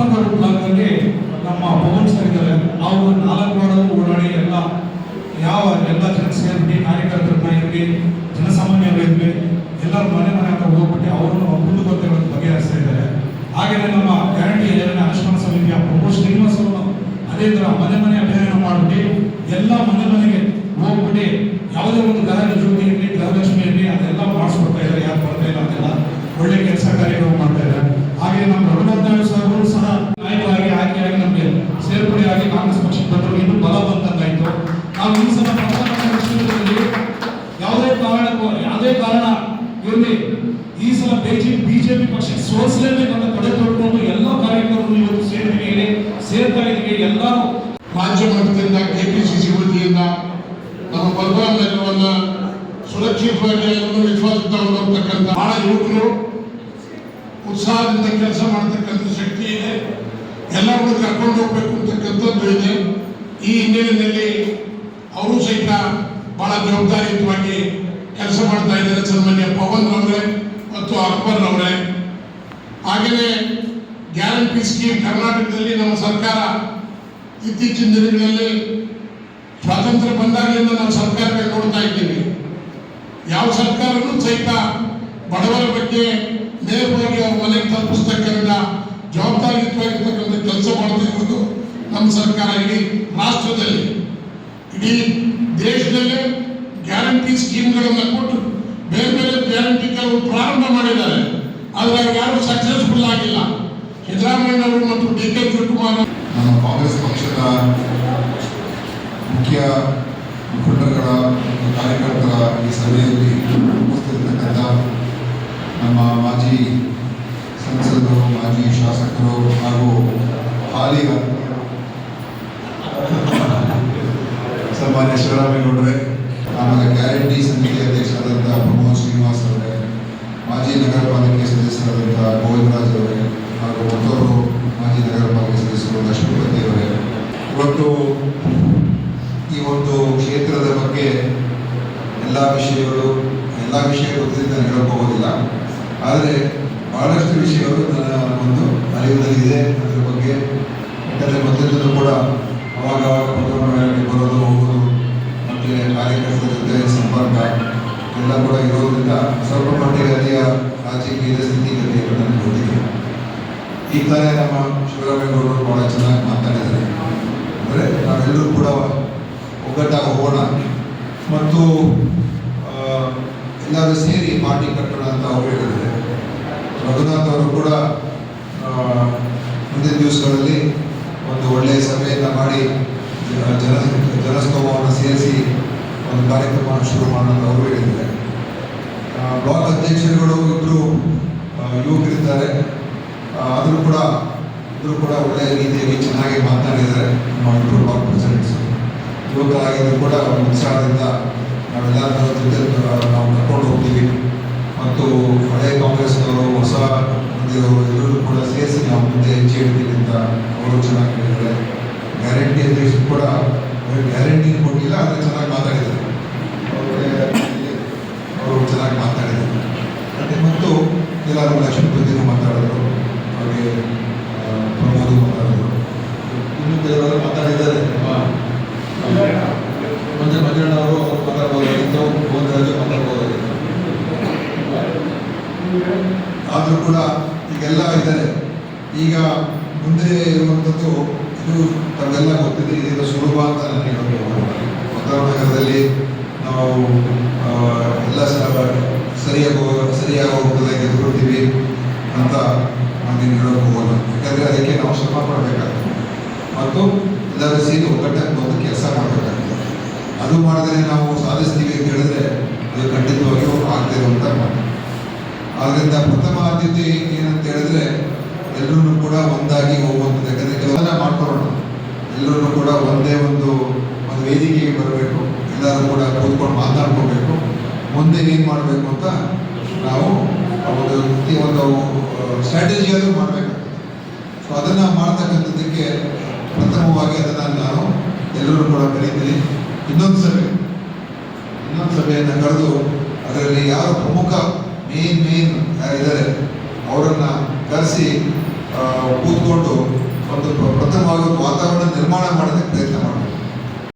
ಲಕ್ಷ್ಮಣನಗರ ಭಾಗದಲ್ಲಿ ನಮ್ಮ ಪವನ್ ಸರ್ ಇದ್ದಾರೆ ಅವರು ನಾಲ್ಕು ವಾರ್ಡಲ್ಲೂ ಓಡಾಡಿ ಎಲ್ಲ ಯಾವ ಎಲ್ಲ ಜನ ಸೇರ್ಬಿಟ್ಟು ಕಾರ್ಯಕರ್ತರನ್ನ ಇರಲಿ ಜನಸಾಮಾನ್ಯರು ಇರಲಿ ಎಲ್ಲರ ಮನೆ ಮನೆ ಹತ್ರ ಹೋಗ್ಬಿಟ್ಟು ಅವರನ್ನು ಕುಂದುಕೊರತೆಗಳನ್ನು ಬಗೆಹರಿಸ್ತಾ ಇದ್ದಾರೆ. ಹಾಗೆಯೇ ನಮ್ಮ ಗ್ಯಾರಂಟಿ ಯೋಜನೆ ಅನುಷ್ಠಾನ ಸಮಿತಿಯ ಪ್ರಮೋದ್ ಶ್ರೀನಿವಾಸ್ ಅವರು ಅದೇ ಥರ ಮನೆ ಮನೆ ಅಭಿಯಾನ ಮಾಡಿಬಿಟ್ಟು ಎಲ್ಲ ಮನೆ ಮನೆಗೆ ಹೋಗ್ಬಿಟ್ಟು ಯಾವುದೇ ಒಂದು ಗೃಹ ಜ್ಯೋತಿ ಇರಲಿ ಗೃಹಲಕ್ಷ್ಮಿ ಇರಲಿ ಅದೆಲ್ಲ ಮಾಡಿಸ್ಕೊಡ್ತಾ ಇದ್ದಾರೆ. ಯಾರು ಬರ್ತಾ ಇಲ್ಲ ಅಂತೆಲ್ಲ ಒಳ್ಳೆ ಕೆಲಸ ಕಾರ್ಯಗಳು ಎಲ್ಲರೂ ರಾಜ್ಯ ಮಟ್ಟದಿಂದ ಕೆಪಿಸಿಸಿ ವತಿಯಿಂದ ನಮ್ಮ ಬಲರಾಮ ನಗರವನ್ನ ಸುರಕ್ಷಿತವಾಗಿ ವಿಶ್ವಾಸದಿಂದ ಹೊಂದಿರತಕ್ಕಂಥ ಬಹಳ ಯುವಕರು ಉತ್ಸಾಹದಿಂದ ಕೆಲಸ ಮಾಡತಕ್ಕಂಥ ಶಕ್ತಿ ಇದೆ. ಎಲ್ಲರನ್ನು ಕರ್ಕೊಂಡು ಹೋಗ್ಬೇಕು ಅಂತಕ್ಕಂಥದ್ದು ಇದೆ. ಈ ಹಿನ್ನೆಲೆಯಲ್ಲಿ ಅವರು ಸಹಿತ ಬಹಳ ಜವಾಬ್ದಾರಿಯುತವಾಗಿ ಕೆಲಸ ಮಾಡ್ತಾ ಇದ್ದಾರೆ ಸನ್ಮಾನ್ಯ ಪವನ್ ಅವರೇ ಮತ್ತು ಅಕ್ಬರ್ ಅವರೇ ಹಾಗೆಯೇ ಗ್ಯಾರಂಟಿ ಸ್ಕೀಮ್ ಕರ್ನಾಟಕದಲ್ಲಿ ನಮ್ಮ ಸರ್ಕಾರ ಇತ್ತೀಚಿನ ದಿನಗಳಲ್ಲಿ ಸ್ವಾತಂತ್ರ್ಯ ಬಂದಾಗಲಿಂದ ನಾವು ಸರ್ಕಾರಕ್ಕೆ ನೋಡ್ತಾ ಇದ್ದೀವಿ. ಯಾವ ಸರ್ಕಾರನೂ ಸಹಿತ ಬಡವರ ಬಗ್ಗೆ ನೇರವಾಗಿ ಅವ್ರ ಮನೆಗೆ ತಲುಪಿಸ್ತಕ್ಕಂಥ ಜವಾಬ್ದಾರಿಯುತವಾಗಿರ್ತಕ್ಕಂಥ ಕೆಲಸ ಮಾಡ್ತಾ ನಮ್ಮ ಸರ್ಕಾರ ಇಡೀ ರಾಷ್ಟ್ರದಲ್ಲಿ. ಇಡೀ ದೇಶದಲ್ಲೇ ಗ್ಯಾರಂಟಿ ಸ್ಕೀಮ್ಗಳನ್ನು ಕೊಟ್ಟು ಬೇರೆ ಬೇರೆ ಗ್ಯಾರಂಟಿ ಕೆಲವು ಪ್ರಾರಂಭ ಮಾಡಿದ್ದಾರೆ. ಆದರೆ ಯಾರು ಸಕ್ಸಸ್ಫುಲ್ ಆಗಿಲ್ಲ. ಸಿದ್ದರಾಮಯ್ಯನವರು ಮತ್ತು ಡಿ ಕೆ ಶಿವಕುಮಾರ್ ನಮ್ಮ ಕಾಂಗ್ರೆಸ್ ಪಕ್ಷದ ಮುಖ್ಯ ಮುಖಂಡರುಗಳ ಮತ್ತು ಕಾರ್ಯಕರ್ತರ ಈ ಸಭೆಯಲ್ಲಿ ಉಪಸ್ಥಿತರಿರ್ತಕ್ಕಂಥ ನಮ್ಮ ಮಾಜಿ ಸಂಸದರು ಮಾಜಿ ಶಾಸಕರು ಹಾಗೂ ಹಾಲಿ ಸನ್ಮಾನ್ಯ ಶಿವರಾಮೇಗೌಡರೇ ಆಮೇಲೆ ಗ್ಯಾರಂಟಿ ಸಮಿತಿ ಅಧ್ಯಕ್ಷರಾದಂಥ ಪ್ರಮೋದ್ ಶ್ರೀನಿವಾಸ್ ಅವರೇ ಮಾಜಿ ನಗರ ಪಾಲಿಕೆ ಸದಸ್ಯರಾದಂಥ ಎಲ್ಲ ವಿಷಯಗಳು, ಎಲ್ಲ ವಿಷಯ ಗೊತ್ತಿದ್ದು ನಾನು ಹೇಳಕ್ ಆದರೆ ಬಹಳಷ್ಟು ವಿಷಯಗಳು ನನ್ನ ಒಂದು ಅರಿವಿನಲ್ಲಿದೆ ಅದರ ಬಗ್ಗೆ ಯಾಕಂದರೆ ಮೊದಲಿಂದಲೂ ಕೂಡ ಅವಾಗ ಪತ್ರಗಳಲ್ಲಿ ಬರೋದು, ಹೋಗೋದು, ಮತ್ತು ಕಾರ್ಯಕರ್ತರ ಜೊತೆ ಸಂಪರ್ಕ ಎಲ್ಲ ಕೂಡ ಇರೋದ್ರಿಂದ ಸ್ವಲ್ಪ ಮಟ್ಟಿಗೆ ಅಲ್ಲಿಯ ರಾಜಕೀಯ ಸ್ಥಿತಿಗತಿಗಳು ನನಗೆ ಗೊತ್ತಿದೆ. ಈಗ ತಾನೇ ನಮ್ಮ ಶಿವರಾಮೇಗೌಡರು ಬಹಳ ಚೆನ್ನಾಗಿ ಮಾತಾಡಿದ್ದಾರೆ. ಅಂದರೆ ನಾವೆಲ್ಲರೂ ಕೂಡ ಒಗ್ಗಟ್ಟಾಗಿ ಹೋಗೋಣ. ಮತ್ತು ಎಲ್ಲರೂ ಸೇರಿ ಪಾರ್ಟಿ ಕಟ್ಟೋಣ ಅಂತ ಅವರು ಹೇಳಿದ್ದಾರೆ. ರಘುನಾಥ್ ಅವರು ಕೂಡ ಮುಂದಿನ ದಿವಸಗಳಲ್ಲಿ ಒಂದು ಒಳ್ಳೆಯ ಸಭೆಯನ್ನು ಮಾಡಿ, ಜನ ಜನಸ್ತೋಮವನ್ನು ಸೇರಿಸಿ ಒಂದು ಕಾರ್ಯಕ್ರಮವನ್ನು ಶುರು ಮಾಡೋಣ ಅಂತ ಅವರು ಹೇಳಿದ್ದಾರೆ. ಬ್ಲಾಕ್ ಅಧ್ಯಕ್ಷರುಗಳು ಇಬ್ಬರು ಯುವಕರಿದ್ದಾರೆ. ಆದರೂ ಕೂಡ ಇಬ್ಬರು ಕೂಡ ಒಳ್ಳೆಯ ರೀತಿಯಲ್ಲಿ ಚೆನ್ನಾಗಿ ಮಾತನಾಡಿದ್ದಾರೆ. ನಮ್ಮ ಇಬ್ಬರು ಬ್ಲಾಕ್ ಪ್ರೆಸಿಡೆಂಟ್ಸ್. ಯುವಕರಾಗಿದ್ದರೂ ಕೂಡ ಒಂದು ಉತ್ಸಾಹದಿಂದ ನಾವೆಲ್ಲರ ಜೊತೆ ನಾವು ಕರ್ಕೊಂಡು ಹೋಗ್ತೀವಿ. ಮತ್ತು ಹಳೆ ಕಾಂಗ್ರೆಸ್ನವರು ಹೊಸ ಬಂದಿರೋರು ಎಲ್ಲರೂ ಕೂಡ ಸೇರಿಸಿ ನಾವು ಮುಂದೆ ಹೆಜ್ಜೆ ಇಡ್ತೀವಿ ಅಂತ ಅವರು ಚೆನ್ನಾಗಿ ಹೇಳಿದ್ದಾರೆ ಗ್ಯಾರಂಟಿ ಅಧ್ಯಕ್ಷರು ಕೂಡ ಗ್ಯಾರಂಟಿ ಕೊಟ್ಟಿಲ್ಲ, ಆದರೆ ಚೆನ್ನಾಗಿ ಮಾತಾಡಿದ್ದಾರೆ. ಅವರು ಚೆನ್ನಾಗಿ ಮಾತಾಡಿದ್ದಾರೆ. ಮತ್ತೆ ಎಲ್ಲರೂ ಲಕ್ಷ್ಮೀಪತಿನೂ ಮಾತಾಡಿದ್ರು ಆದರೂ ಕೂಡ ಈಗೆಲ್ಲ ಇದ್ದಾರೆ. ಈಗ ಮುಂದೆ ಇರುವಂಥದ್ದು ಇದು ತಮಗೆಲ್ಲ ಗೊತ್ತಿದೆ ಇದೀಗ ಸುಲಭ ಅಂತ ನನಗೆ ನಗರದಲ್ಲಿ ನಾವು ಎಲ್ಲ ಸರಿಯಾಗಿ ಸರಿಯಾಗಿ ಹೋಗ್ತದೆ ಗೆದ್ದುಕೊಳ್ತೀವಿ ಅಂತ ನಾನು ಹೇಳೋಕೆ ಹೋಗಲ್ಲ. ಯಾಕಂದರೆ ಅದಕ್ಕೆ ನಾವು ಶ್ರಮ ಪಡಬೇಕಾಗ್ತದೆ. ಮತ್ತು ಎಲ್ಲರೂ ಸೇರಿ ಒಗ್ಗಟ್ಟಾಗಿ ಬಂದು ಕೆಲಸ ಮಾಡಬೇಕಾಗ್ತದೆ. ಅದು ಮಾಡಿದ್ರೆ ನಾವು ಸಾಧಿಸ್ತೀವಿ ಅಂತ ಹೇಳಿದ್ರೆ ಅದು ಖಂಡಿತವಾಗಿಯೂ ಆಗ್ತಿರುವಂಥ ಮಾತು. ಆದ್ದರಿಂದ ಪ್ರಥಮ ಆದ್ಯತೆ ಏನಂತ ಹೇಳಿದ್ರೆ ಎಲ್ಲರೂ ಕೂಡ ಒಂದಾಗಿ ಹೋಗುವಂಥದ್ದು. ಯಾಕಂದರೆ ಕೆಲವನ್ನ ಮಾಡ್ಕೊಳ್ಳೋಣ ಎಲ್ಲರೂ ಕೂಡ ಒಂದೇ ಒಂದು ಒಂದು ವೇದಿಕೆಗೆ ಬರಬೇಕು. ಎಲ್ಲರೂ ಕೂಡ ಕೂತ್ಕೊಂಡು ಮಾತಾಡ್ಕೋಬೇಕು. ಮುಂದೆ ಏನು ಮಾಡಬೇಕು ಅಂತ ನಾವು ಒಂದು ರೀತಿ ಒಂದು ಸ್ಟ್ರಾಟಜಿ ಆದರೂ ಮಾಡಬೇಕು ಸೊ ಅದನ್ನು ಮಾಡ್ತಕ್ಕಂಥದ್ದಕ್ಕೆ ಪ್ರಥಮವಾಗಿ ಅದನ್ನು ನಾನು ಎಲ್ಲರೂ ಕೂಡ ಕರೀತೀನಿ. ಇನ್ನೊಂದು ಸಭೆ ಇನ್ನೊಂದು ಸಭೆಯನ್ನು ಕರೆದು ಅದರಲ್ಲಿ ಯಾರು ಪ್ರಮುಖ ಮೇನ್ ಮೇನ್ ಯಾರಿದ್ದಾರೆ ಅವರನ್ನು ಕರೆಸಿ ಕೂತ್ಕೊಂಡು ಒಂದು ಪ್ರಥಮವಾಗಿ ಒಂದು ವಾತಾವರಣ ನಿರ್ಮಾಣ ಮಾಡೋದಕ್ಕೆ ಪ್ರಯತ್ನ ಮಾಡಬೇಕು